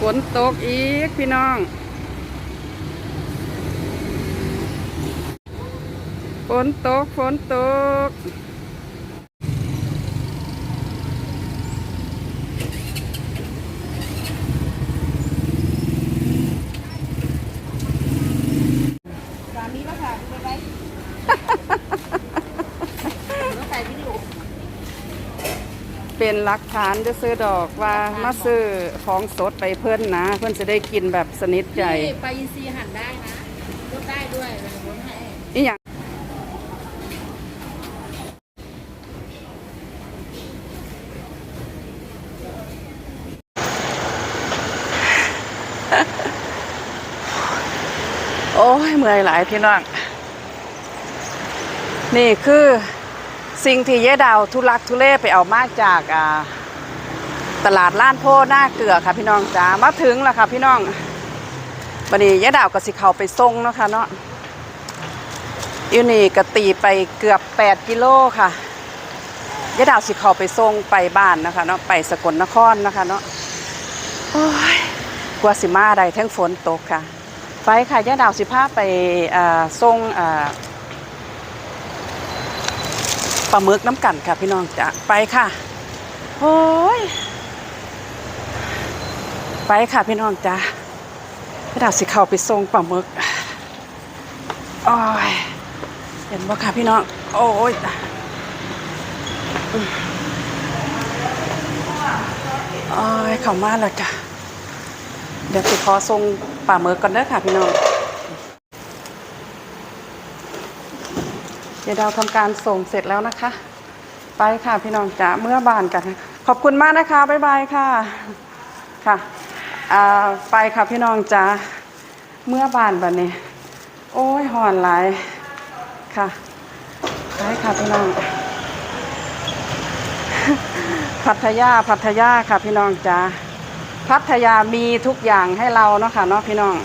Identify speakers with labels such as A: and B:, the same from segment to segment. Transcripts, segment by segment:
A: ฝนตกอีกพี่น้องฝนตกฝนตก
B: สามีมาค่ะดูไปต้องใส่วิดีโอ
A: เป็นหลักฐานจะซื้อดอกว่ามาซื้อของสดไปเพื่อนนะ เพื่อนจะได้กินแบบสนิทใจ
B: นี่ไปอินซีย์หั่นได้นะลดได้ด้วยเลยลดให้
A: นี่อย่างโอ้ยเมื่อยหลายพี่น้อง นี่คือ สิ่งที่เยดาวทุลักทุเลไปเอามาจากตลาดล้านโพหน้าเกลือค่ะพี่น้องจ้ามาถึงแล้วค่ะพี่น้องวันนี้เยดาวก็สิเขาไปส่งเนาะค่ะเนาะอยู่นี่ก็ตีไปเกือบ 8 กิโลค่ะยายดาวสิเขาไปส่งไปบ้านนะคะเนาะไปสกลนครนะคะเนาะโอ้ยกลัวสิมาได้ทั้งฝนตกค่ะไปค่ะยายดาวสิพาไปส่งอ่า ปลาหมึกน้ำกันค่ะพี่น้องจะไปค่ะ โอ้ย ไปค่ะพี่น้องจ้ะยายดาวสิเข้าไปส่งปลาหมึกโอ้ยเห็นบ่ค่ะพี่น้อง โอ้ยโอ้ยเข้ามาแล้วจ้ะเดี๋ยวไปขอส่งป่าเมือก่อนเด้อค่ะพี่น้อง เดี๋ยวเราทำการส่งเสร็จแล้วนะคะ ไปค่ะพี่น้องจ๋าเมื่อบานกัน ขอบคุณมากนะคะ บ๊ายบายค่ะ ค่ะไปค่ะพี่น้องจ๋าเมื่อบานบัดนี้ โอ้ยหอนหลายค่ะไปค่ะพี่น้อง พัทยาพัทยาค่ะพี่น้องจ้าพัทยามีทุกอย่างให้เราเนาะค่ะเนาะพี่น้อง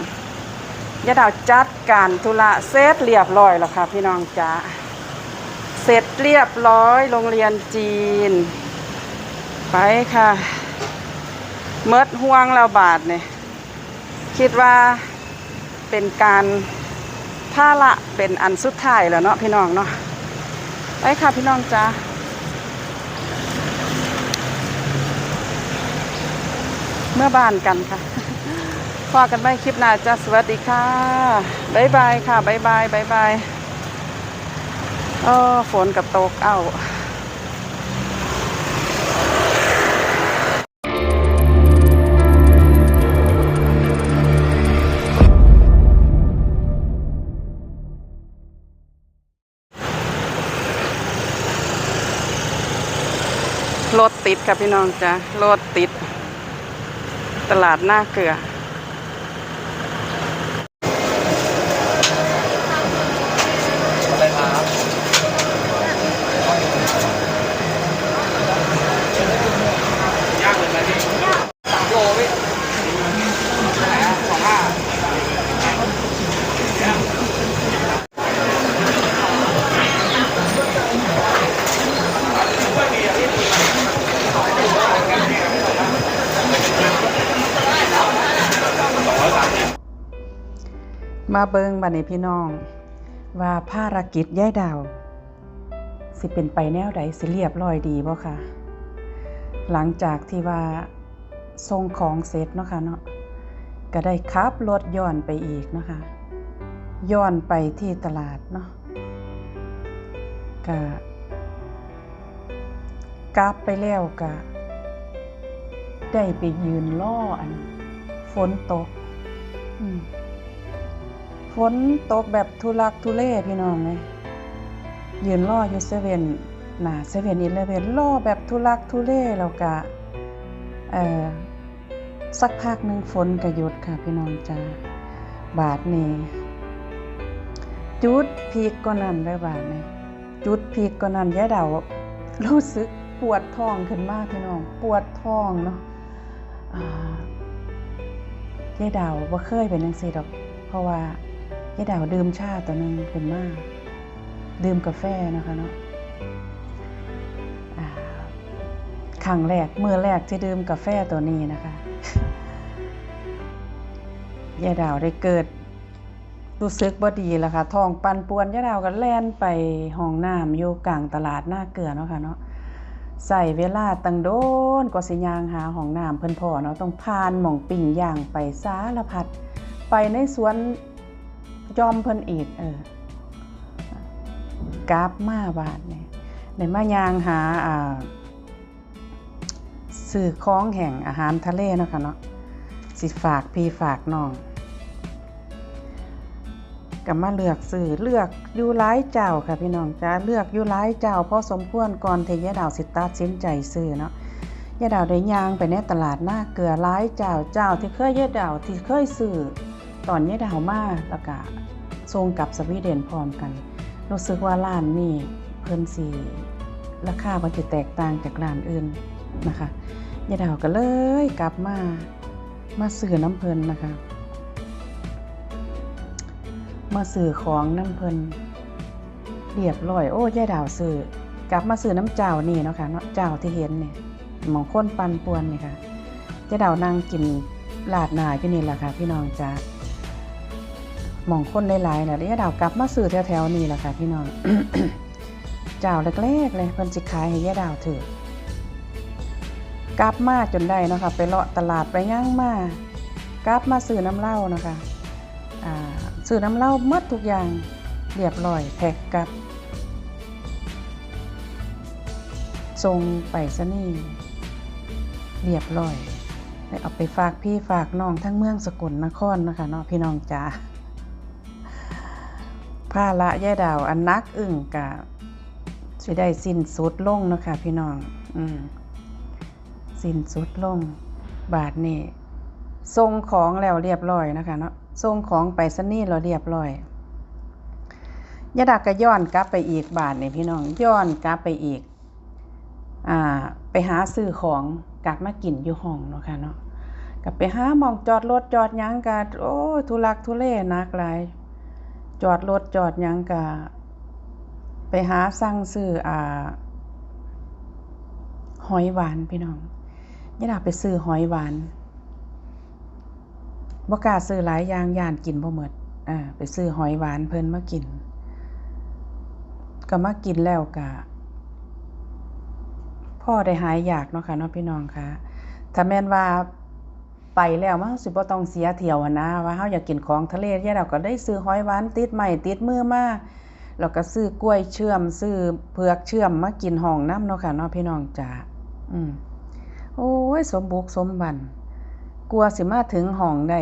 A: ยะดาวจัดการธุระเสร็จเรียบร้อยแล้วค่ะพี่น้องจ้า เสร็จเรียบร้อยโรงเรียนจีน ไปค่ะเมิดห่วงเราบาทเนี่ยคิดว่าเป็นการถ้าละเป็นอันสุดท้ายแล้วเนาะพี่น้องเนาะไปค่ะพี่น้องจ้าเมื่อบ้านกันค่ะพอกันไม่คลิปหน้าจ้าสวัสดีค่ะ บ๊ายบายค่ะ บ๊ายบาย บ๊ายบาย เออฝนกับตกเอ้ารถติดค่ะพี่น้องจ้ะรถติด ตลาดหน้าเกลือ เบิงบัดนี้พี่น้อง ว่าภารกิจย่ายดาว สิเป็นไปแนวใดสิเรียบร้อยดีบ่ค่ะ หลังจากที่ว่าส่งของเสร็จเนาะค่ะเนาะก็ได้ขับรถย้อนไปอีกเนาะคะย้อนไปที่ตลาดเนาะก็กลับไปแล้วก็ได้ไปยืนล่ออันฝนตก อืม ฝนตกแบบทุลักทุเลพี่น้องเลยยืนรออยู่เซเว่นหนาเซเว่นอีเลเว่นรอแบบทุลักทุเลแล้วก็เอ่อสักพักหนึ่งฝนก็หยุดค่ะพี่น้องจ้าบาทนี้จุดพีกก็นั่นได้บาทนี้จุดพีกก็นั่นยายดาวรู้สึกปวดท้องขึ้นมากพี่น้อง ปวดท้องเนาะอ่ายายดาวว่าเคยเป็นจังซี่ดอก เพราะว่า ยายดาวดื่มชาตัวหนึ่งเป็นมาก ดื่มกาแฟนะคะเนาะครั้งแรกเมื่อแรกที่ดื่มกาแฟตัวนี้นะคะยายดาวได้เกิดรู้สึกบ่ดีแล้วค่ะท้องปันป่วนยายดาวก็แล่นไปห้องน้ำอยู่กลางตลาดหน้าเกลือเนาะค่ะเนาะใส่เวลาตั้งโดนกว่าสิยางหาห้องน้ำเพิ่นพอเนาะต้องผ่านหม่องปิ่งย่างไปสารพัดไปในสวน ยอมเพิ่นอีกเออกราบมาบาดนี่ได้มายางหาอ่าซื้อของแห่งอาหารทะเลเนาะค่ะเนาะสิฝากพี่ฝากน้องก็มาเลือกซื้อเลือกอยู่หลายเจ้าค่ะพี่น้องจ้าเลือกอยู่หลายเจ้าพอสมควรก่อนที่ยดาวสิตัดสินใจซื้อเนาะยายดาวได้ยางไปในตลาดหน้าเกลือหลายเจ้าเจ้าที่เคยยาดาวที่เคยซื้อ ตอนยายดาวมาแล้วก็ส่งกับสวีเดนพร้อมกัน รู้สึกว่าร้านนี้เพิ่นสิราคามันจะแตกต่างจากร้านอื่นนะคะยายดาวก็เลยกลับมามาสื่อน้ำเพลินนะคะ มาสื่อของน้ำเพลินเรียบร้อย โอ้ยายดาวสื่อกลับมาสื่อน้ำเจ้านี่เนาะคะเนาะเจ้าที่เห็นเนี่ยหมองค้นปันปวนนี่ค่ะยายดาวนั่งกินลาดนาอยู่นี่แหละค่ะพี่น้องจ้า หมองค้นหลายๆนะยายดาวกลับมาสื่อแถวๆนี่แหละค่ะพี่น้องเจ้าแรกๆเลยเพิ่นสิขายให้ยายดาวถือกลับมาจนได้นะคะไปเลาะตลาดไปย่างมากลับมาซื้อน้ำเหล้านะคะอ่าซื้อน้ำเหล้าหมดทุกอย่างเรียบร้อยแพ็กกลับส่งไปซะนี่เรียบร้อยได้เอาไปฝากพี่ฝากน้องทั้งเมืองสกลนครนะคะเนาะพี่น้องจ๋า ผ้าละย่าดาว อันนักอึ่งกะสิได้สิ้นสุดลงนะคะพี่น้อง อืม สิ้นสุดลง บาทนี่ส่งของแล้วเรียบร้อยนะคะเนาะส่งของไปสนี่เราเรียบร้อยยาดาก็ย้อนกลับไปอีกบาทนี่พี่น้องย้อนกลับไปอีก อ่า ไปหาซื้อของกลับมากินอยู่ห้องเนาะค่ะเนาะกลับไปหามองจอดรถจอดยังกะโอ้ทุลักทุเลนักหลาย จอดรถจอดยังกะไปหาสั่งซื้ออ่า หอยหวานพี่น้องยายดาไปซื้อหอยหวานบ่กล้าซื้อหลายอย่างย่านกินบ่หมดอ่าไปซื้อหอยหวานเพิ่นมากิน ก็มากินแล้วก็พ่อได้หายอยากเนาะค่ะเนาะพี่น้องค่ะถ้าแม่นว่า ไปแล้วมันสิบ่ต้องเสียเที่ยวนะว่าเฮาอยากกินของทะเลยายดาก็ได้ซื้อหอยหวานติดไม้ติดมือมาแล้วก็ซื้อกล้วยเชื่อมซื้อเผือกเชื่อมมากินห้องน้ำเนาะค่ะเนาะพี่น้องจ๋าอืมโอ้ยสมบุกสมบันกลัวสิมาถึงห้องได้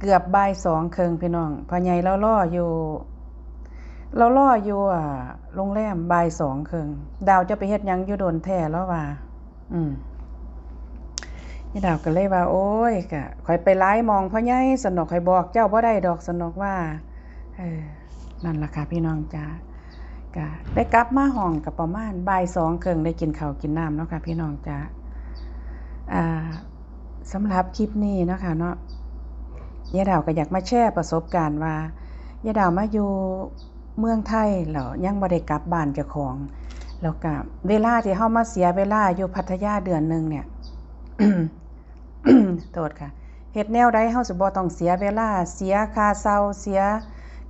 A: เกือบบ่ายสองเคิงพี่น้องพ่อใหญ่เราล่ออยู่เราล่ออยู่อ่าโรงแรมบ่ายสองเคิงดาวจะไปเฮ็ดยังอยู่โดนแท้แล้วว่า อืม นี่ดาวก็เลยว่า โอ้ยกะข่อยไปไล่มองพ่อใหญ่สนอกข่อยบอกเจ้าบ่ได้ดอกสนอกว่าเออนั่นล่ะค่ะพี่น้องจ้าก็ได้กลับมาห้องกับประมาณบ่ายสองเคิงได้กินข้าวกินน้ำเนาะค่ะพี่น้องจ้าอ่าสำหรับคลิปนี้เนาะคะเนาะยายดาวก็อยากมาแชร์ประสบการณ์ว่ายายดาวมาอยู่เมืองไทยแล้วยังบ่ได้กลับบ้านเจ้าของแล้วก็เวลาที่เฮามาเสียเวลาอยู่พัทยาเดือนหนึ่งเนี่ย โทษค่ะเฮ็ดแนวใดเฮาสิบ่ต้องเสียเวลา เสียค่าเซาเสีย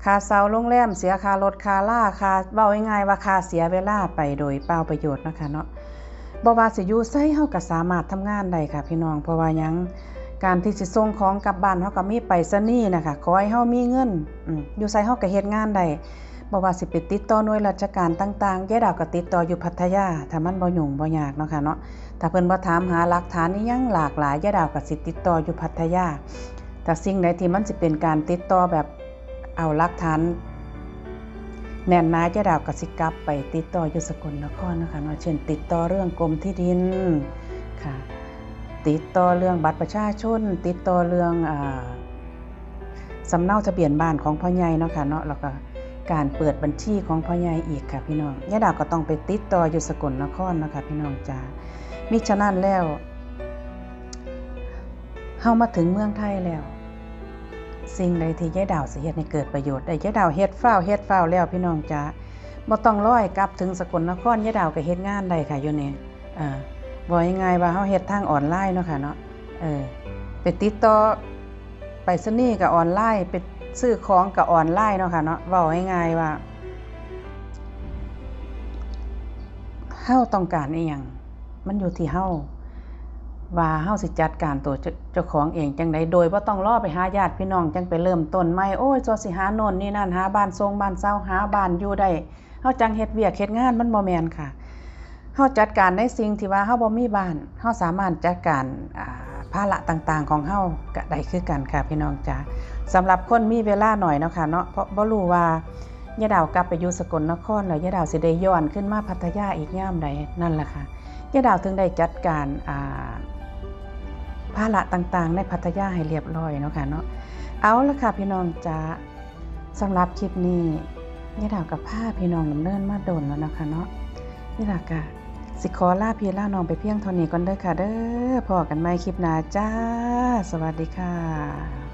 A: ค่าเซาโรงแรม เสียค่ารถค่าล่าค่าเว้าง่ายๆว่าค่าเสียเวลาไปโดยเปล่าประโยชน์นะคะเนาะบ่ว่าสิอยู่ไสเฮาก็สามารถทำงานได้ค่ะ พี่น้องเพราะว่าหยังการที่สิส่งของกลับบ้านเฮาก็มีไปรษณีย์นะคะขอให้เฮามีเงินอยู่ไสเฮาก็เฮ็ดงานได้ บ่ว่าสิไปติดต่อหน่วยราชการต่างๆยายดาวก็ติดต่ออยู่พัทยาถ้ามันบ่ยุ่งบ่ยากเนาะค่ะเนาะถ้าเพิ่นบ่ถามหาหลักฐานอีหยังหลากหลายยายดาวก็สิติดต่ออยู่พัทยาแต่สิ่งใดที่มันสิเป็นการติดต่อแบบเอาหลักฐานแน่นหนาจะดาวกสิกลับไปติดต่ออยู่สกลนครนะคะเนาะเช่นติดต่อเรื่องกรมที่ดินค่ะ ติดต่อเรื่องบัตรประชาชน ติดต่อเรื่องอสำเนาทะเบียนบ้านของพ่อใหญ่เนาะค่ะเนาะแล้วก็ การเปิดบัญชีของพ่อใหญ่อีกค่ะพี่น้องยะดาวก็ต้องไปติดต่ออยู่สกลนครนะคะพี่น้องจ้ามิฉะนั้นแล้วเฮามาถึงเมืองไทยแล้ว สิ่งใดที่ยายดาวสิเฮ็ดให้เกิดประโยชน์ได้ยายดาวเฮ็ดฟ้าเฮ็ดฟ้าแล้วพี่น้องจ๋าบ่ต้องร้อยกลับถึงสกลนครยายดาวก็เฮ็ดงานได้ค่ะอยู่นี่เอ่าบ่ยังไงว่าเฮาเฮ็ดทางออนไลน์เนาะค่ะเนาะเออไปติดต่อไปสนี่กับออนไลน์ไป ซื้อของกับออนไลน์เนาะค่ะเนาะเว้าง่ายๆว่าเฮาต้องการอีหยังมันอยู่ที่เฮาว่าเฮาสิจัดการตัวเจ้าเจ้าของเองจังไดโดยบ่ต้องรอไปหาญาติพี่น้องจังไปเริ่มต้นใหม่โอ้ยจัวสิหาโน่นนี่นั่นหาบ้านทรงบ้านเซาหาบ้านอยู่ได้เฮาจังเฮ็ดเวียกเฮ็ดงานมันบ่แม่นค่ะเฮาจัดการในสิ่งที่ว่าเฮาบ่มีบ้านเฮาสามารถจัดการอ่า ภาระต่างๆของเฮาก็ได้คือกันค่ะพี่น้องจ๋าสำหรับคนมีเวลาหน่อยเนาะค่ะเนาะเพราะบ่รู้ว่ายาดาวกลับไปอยู่สกลนครแล้วยาดาวสิได้ย้อนขึ้นมาพัทยาอีกยามใดนั่นแหละค่ะยาดาวถึงได้จัดการอ่าภาระต่างๆ ในพัทยาให้เรียบร้อยเนาะค่ะเนาะเอาละค่ะพี่น้องจ๋าสำหรับคลิปนี้ยาดาวกับพาพี่น้องดำเนินมาโดนแล้วนะคะเนาะนี่ล่ะค่ะ สิขอลาพี่ลาน้องไปเพียงเท่านี้ก่อนเด้อค่ะ เด้อพอกันใหม่คลิปหน้าจ้า สวัสดีค่ะ